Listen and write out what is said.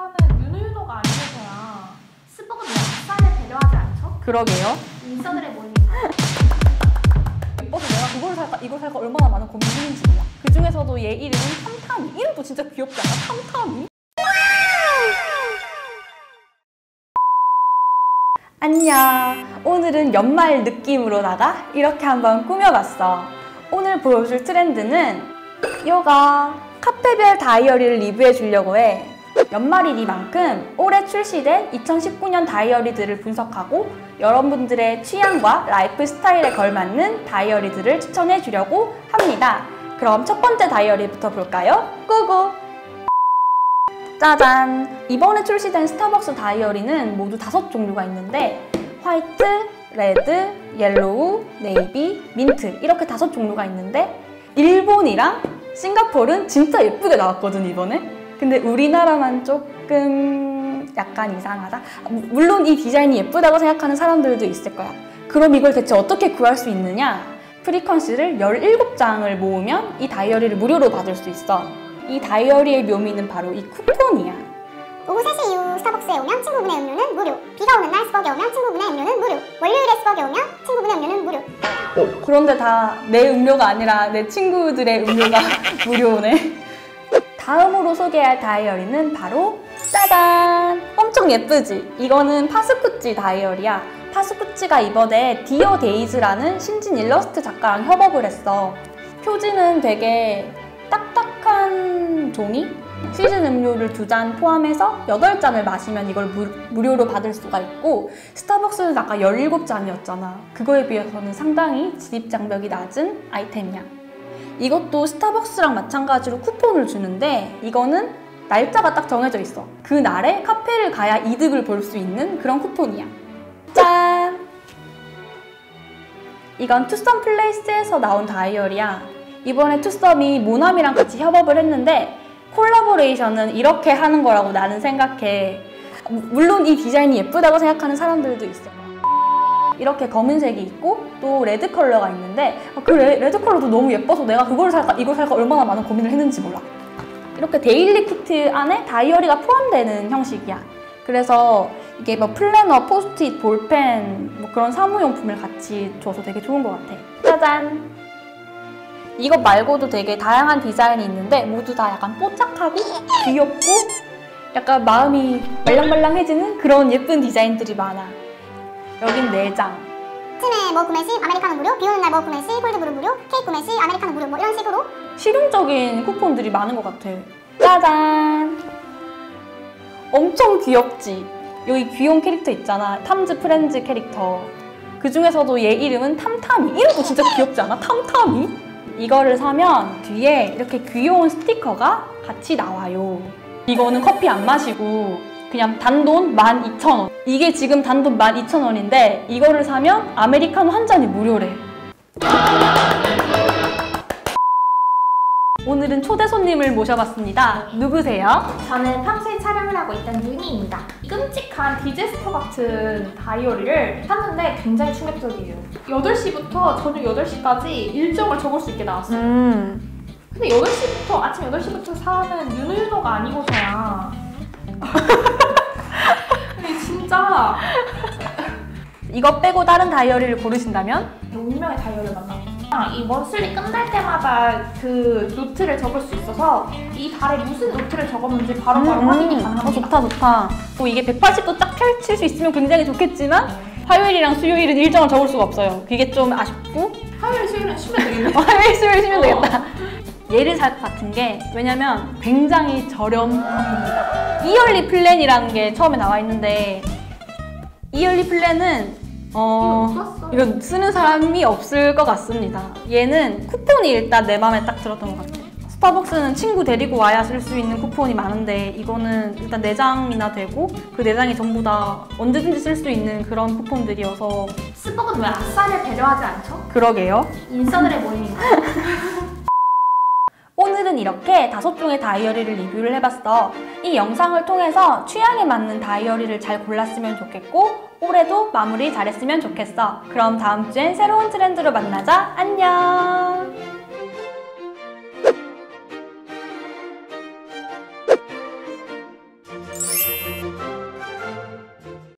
하는 윤유도가 아니어서야 스벅은 왜 아싸를 배려하지 않죠? 그러게요. 인싸들의 모임입니다. 예뻐서 내가 그걸 살까 이걸 살까 얼마나 많은 고민을 했는지 몰라. 그 중에서도 얘 이름은 탐탐이. 이름도 진짜 귀엽지 않아? 탐탐이? 안녕. 오늘은 연말 느낌으로다가 이렇게 한번 꾸며봤어. 오늘 보여줄 트렌드는 요가 카페별 다이어리를 리뷰해 주려고 해. 연말이니만큼 올해 출시된 2019년 다이어리들을 분석하고 여러분들의 취향과 라이프 스타일에 걸맞는 다이어리들을 추천해 주려고 합니다. 그럼 첫 번째 다이어리부터 볼까요? 고고! 짜잔! 이번에 출시된 스타벅스 다이어리는 모두 다섯 종류가 있는데 화이트, 레드, 옐로우, 네이비, 민트 이렇게 다섯 종류가 있는데 일본이랑 싱가포르는 진짜 예쁘게 나왔거든 이번에 근데 우리나라만 조금 약간 이상하다 물론 이 디자인이 예쁘다고 생각하는 사람들도 있을 거야 그럼 이걸 대체 어떻게 구할 수 있느냐 프리퀀시를 17장을 모으면 이 다이어리를 무료로 받을 수 있어 이 다이어리의 묘미는 바로 이 쿠폰이야 오후 3시 이후 스타벅스에 오면 친구분의 음료는 무료. 비가 오는 날 스벅에 오면 친구분의 음료는 무료. 월요일에 스벅에 오면 친구분의 음료는 무료. 그런데 다 내 음료가 아니라 내 친구들의 음료가 무료네. 다음으로 소개할 다이어리는 바로 짜잔! 엄청 예쁘지? 이거는 파스쿠찌 다이어리야. 파스쿠찌가 이번에 디어 데이즈라는 신진 일러스트 작가랑 협업을 했어. 표지는 되게 딱딱한 종이? 시즌 음료를 두 잔 포함해서 8잔을 마시면 이걸 무, 무료로 받을 수가 있고 스타벅스는 아까 17잔이었잖아. 그거에 비해서는 상당히 진입 장벽이 낮은 아이템이야. 이것도 스타벅스랑 마찬가지로 쿠폰을 주는데 이거는 날짜가 딱 정해져 있어. 그 날에 카페를 가야 이득을 볼 수 있는 그런 쿠폰이야. 짠! 이건 투썸 플레이스에서 나온 다이어리야. 이번에 투썸이 모나미랑 같이 협업을 했는데 콜라보레이션은 이렇게 하는 거라고 나는 생각해. 물론 이 디자인이 예쁘다고 생각하는 사람들도 있어. 이렇게 검은색이 있고 또 레드 컬러가 있는데 그 레, 레드 컬러도 너무 예뻐서 내가 그걸 살까 이걸 살까 얼마나 많은 고민을 했는지 몰라. 이렇게 데일리 키트 안에 다이어리가 포함되는 형식이야. 그래서 이게 뭐 플래너, 포스트잇, 볼펜 뭐 그런 사무용품을 같이 줘서 되게 좋은 것 같아. 짜잔! 이것 말고도 되게 다양한 디자인이 있는데 모두 다 약간 뽀짝하고 귀엽고 약간 마음이 말랑말랑해지는 그런 예쁜 디자인들이 많아. 여긴 4장. 아침에 뭐 구매 시 아메리카노 무료, 비 오는 날 뭐 구매 시 콜드브루 무료, 케이크 구매 시 아메리카노 무료 뭐 이런 식으로 실용적인 쿠폰들이 많은 것 같아. 짜잔! 엄청 귀엽지? 여기 귀여운 캐릭터 있잖아. 탐즈 프렌즈 캐릭터. 그 중에서도 얘 이름은 탐탐이. 이름도 진짜 귀엽지 않아? 탐탐이? 이거를 사면 뒤에 이렇게 귀여운 스티커가 같이 나와요. 이거는 커피 안 마시고 그냥 단돈 12,000원. 이게 지금 단돈 12,000원인데 이거를 사면 아메리카노 한 잔이 무료래. 오늘은 초대 손님을 모셔봤습니다. 누구세요? 저는 평소에 촬영을 하고 있던 윤희입니다. 끔찍한 디제스터 같은 다이어리를 샀는데 굉장히 충격적이에요. 8시부터 저녁 8시까지 일정을 적을 수 있게 나왔어요. 음. 근데 8시부터, 아침 8시부터 사는 윤유도가 아니고서야. 진짜 이거 빼고 다른 다이어리를 고르신다면? 운명의 다이어리를 만나고 이 먼슬리 끝날 때마다 그 노트를 적을 수 있어서 이 달에 무슨 노트를 적었는지 바로바로 확인이 어, 가능합니다. 좋다 좋다. 또 이게 180도 딱 펼칠 수 있으면 굉장히 좋겠지만 화요일이랑 수요일은 일정을 적을 수가 없어요. 그게 좀 아쉽고 화요일, 수요일은 쉬면 되겠네. 화요일 수요일 쉬면 어. 되겠다. 얘를 살 것 같은 게 왜냐면 굉장히 저렴합니다. 이얼리 플랜이라는 게 처음에 나와 있는데 이얼리 플랜은 어 이거 쓰는 사람이 없을 것 같습니다. 얘는 쿠폰이 일단 내 마음에 딱 들었던 것 같아. 스타벅스는 친구 데리고 와야 쓸 수 있는 쿠폰이 많은데 이거는 일단 4장이나 되고 그 4장이 전부 다 언제든지 쓸 수 있는 그런 쿠폰들이어서 스벅은 왜 아싸를 배려하지 않죠? 그러게요. 인싸들의 모임입니다. 오늘은 이렇게 다섯 종의 다이어리를 리뷰를 해봤어. 이 영상을 통해서 취향에 맞는 다이어리를 잘 골랐으면 좋겠고 올해도 마무리 잘했으면 좋겠어. 그럼 다음 주엔 새로운 트렌드로 만나자. 안녕!